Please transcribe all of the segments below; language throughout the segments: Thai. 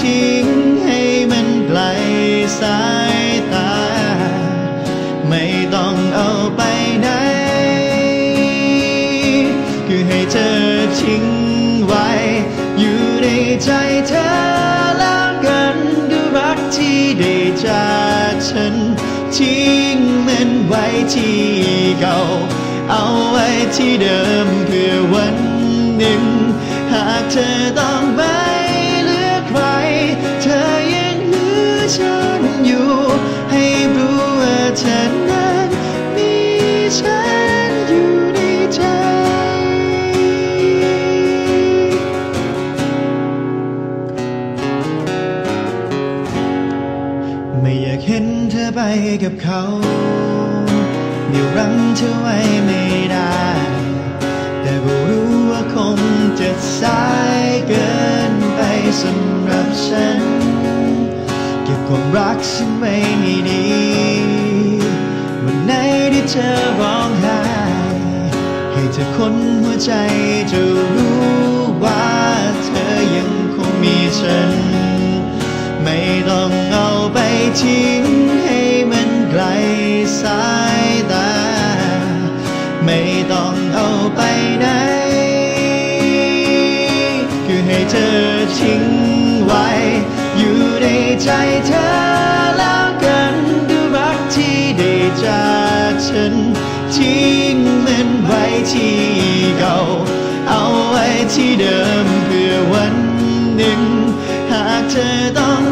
ทิ้งให้มันไกลสายตา ไม่ต้องเอาไปไหน คือให้เธอทิ้งไว้ อยู่ในใจเธอแล้วกันด้วยรักที่ได้จากฉัน ทิ้งมันไว้ที่เก่า เอาไว้ที่เดิมเพื่อวันหนึ่ง หากเธอต้องไม่เฉันอยู่ ให้รู้ว่าเธอนั้นมีฉันอยู่ในใจ ไม่อยากเห็นเธอไปกับเขาเดี๋ยวรั้งเธอไว้ไม่ได้ แต่ก็รู้ว่าคงจะสายเกินไปสำหรับฉัน ก็บความรักฉันไว้ให้ดีวันไหนที่เธอร้องไห้ให้เธอคนหัวใจจะรู้ว่าเธอยังคงมีฉัน ไม่ต้องเอาไปทิ้งให้มันไกลสายตา ไม่ต้องเอาไปไหนคือให้เธอทิ้ง เธอแล้วกันด้วยรักที่ได้จากฉันทิ้งมันไว้ที่เก่า เอาไว้ที่เดิมเพื่อวันหนึ่ง หากเธอต้อง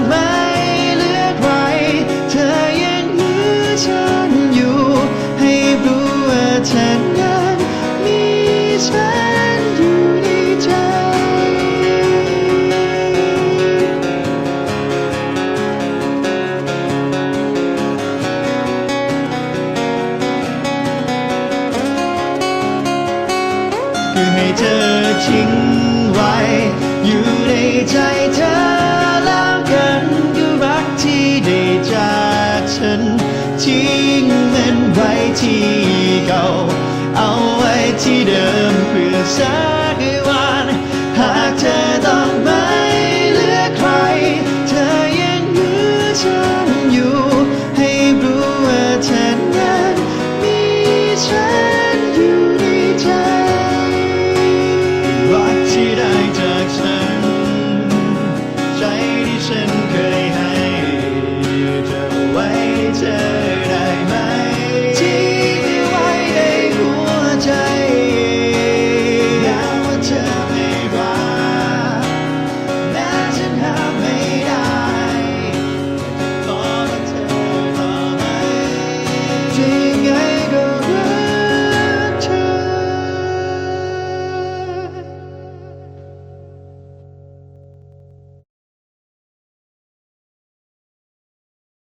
เพื่อให้เธอทิ้งไว้ อยู่ในใจเธอแล้วกันก็รักที่ได้จากฉันทิ้งมันไว้ที่เก่า เอาไว้ที่เดิมเพื่อสักวันหากเธอต้องไม่เลือกใคร เธอยังเหลือฉัน